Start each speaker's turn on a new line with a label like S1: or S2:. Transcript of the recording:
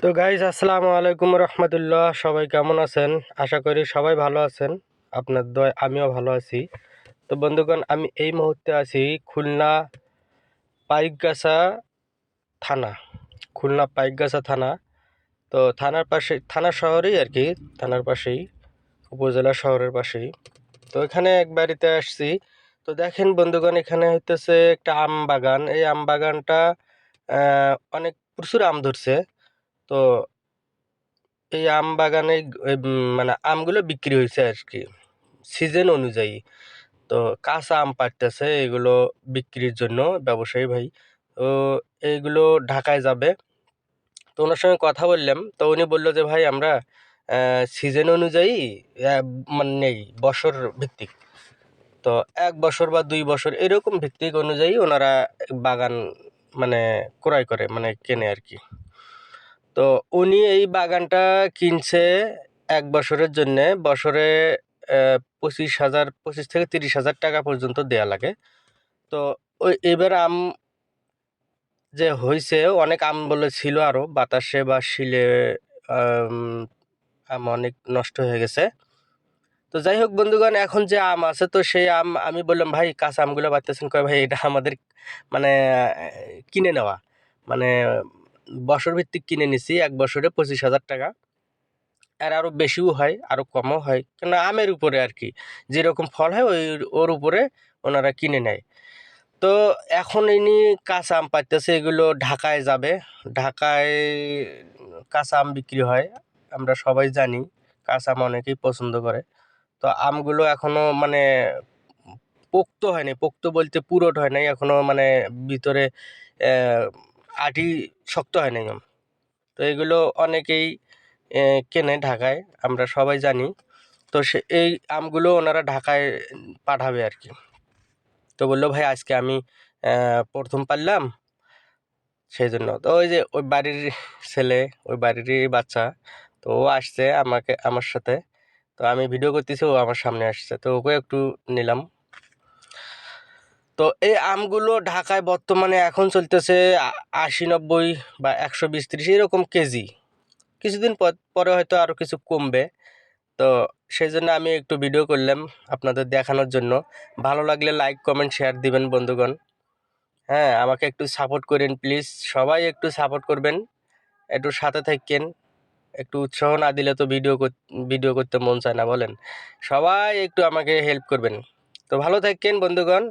S1: তো গাইজ আসসালামু আলাইকুম রহমতুল্লাহ। সবাই কেমন আছেন? আশা করি সবাই ভালো আছেন। আপনার দয় আমিও ভালো আছি। তো বন্ধুগণ, আমি এই মুহূর্তে আছি খুলনা পাইকগাছা থানা। খুলনা পাইকগাছা থানা। তো থানার পাশে, থানা শহরেই আর কি, থানার পাশেই, উপজেলা শহরের পাশেই। তো এখানে এক বাড়িতে আসছি। তো দেখেন বন্ধুগণ, এখানে হইতেছে একটা আম বাগান। এই আম বাগানটা অনেক প্রচুর আম ধরছে। তো এই আম বাগানে মানে আমগুলো বিক্রি হয়েছে আর কি সিজন অনুযায়ী। তো কাঁচা আম পাড়তেছে, এগুলো বিক্রির জন্য ব্যবসায়ী ভাই। তো এইগুলো ঢাকায় যাবে। তো ওনার সঙ্গে কথা বললাম। তো উনি বলল যে, ভাই, আমরা সিজন অনুযায়ী মানে নেই, বছর ভিত্তিক। তো এক বছর বা দুই বছর এরকম ভিত্তিক অনুযায়ী ওনারা বাগান মানে ক্রয় করে মানে কেনে আর কি তো উনি এই বাগানটা কিনছে এক বছরের জন্যে। বছরে পঁচিশ হাজার পঁচিশ থেকে তিরিশ হাজার টাকা পর্যন্ত দেয়া লাগে। তো ওই এবার আম যে হয়েছে অনেক আম বলে ছিল আরও বাতাসে বা শিলে আম, অনেক নষ্ট হয়ে গেছে। তো যাই হোক বন্ধুগণ এখন যে আম আছে তো সেই আম আমি বললাম ভাই কাঁচা আমগুলো পাচ্ছেন কয় ভাই এটা আমাদের মানে কিনে নেওয়া। মানে বছর ভিত্তিক কিনে নিছি, এক বছরে পঁচিশ হাজার টাকা। আর আরও বেশিও হয় আরও কমও হয় কেন আমের উপরে আর কি যেরকম ফল হয়, ওই ওর উপরে ওনারা কিনে নেয়। তো এখন ইনি কাঁচা আম পাইতেছে, এগুলো ঢাকায় যাবে। ঢাকায় কাঁচা আম বিক্রি হয়, আমরা সবাই জানি, কাঁচা আম অনেকেই পছন্দ করে। তো আমগুলো এখনও মানে পোক্ত হয়নি, পোক্ত বলতে পুরোট হয় নাই এখনও মানে ভিতরে আটি শক্ত হয় না আম। তো এগুলো অনেকেই কেনে ঢাকায়, আমরা সবাই জানি। তো সে, এই আমগুলো ওনারা ঢাকায় পাঠাবে আর কি। তো বলল, ভাই, আজকে আমি প্রথম পারলাম। সেই জন্য তো ওই যে, ওই বাড়ির ছেলে, ওই বাড়িরই বাচ্চা, তো ও আসছে আমাকে, আমার সাথে। তো আমি ভিডিও করতেছি, ও আমার সামনে আসছে। তো ওকে একটু নিলাম। তো এই আমগুলো ঢাকায় বর্তমানে এখন চলতেছে আশি নব্বই বা একশো বিশ ত্রিশ এরকম কেজি। কিছুদিন পর- হয়তো আরও কিছু কমবে। তো সেই জন্য আমি একটু ভিডিও করলাম আপনাদের দেখানোর জন্য। ভালো লাগলে লাইক কমেন্ট শেয়ার দিবেন বন্ধুগণ। হ্যাঁ আমাকে একটু সাপোর্ট করেন প্লিজ সবাই একটু সাপোর্ট করবেন। একটু সাথে থাকেন। একটু উৎসাহ না দিলে তো ভিডিও ভিডিও করতে মন চায় না, বলেন। সবাই একটু আমাকে হেল্প করবেন। তো ভালো থাকেন বন্ধুগণ।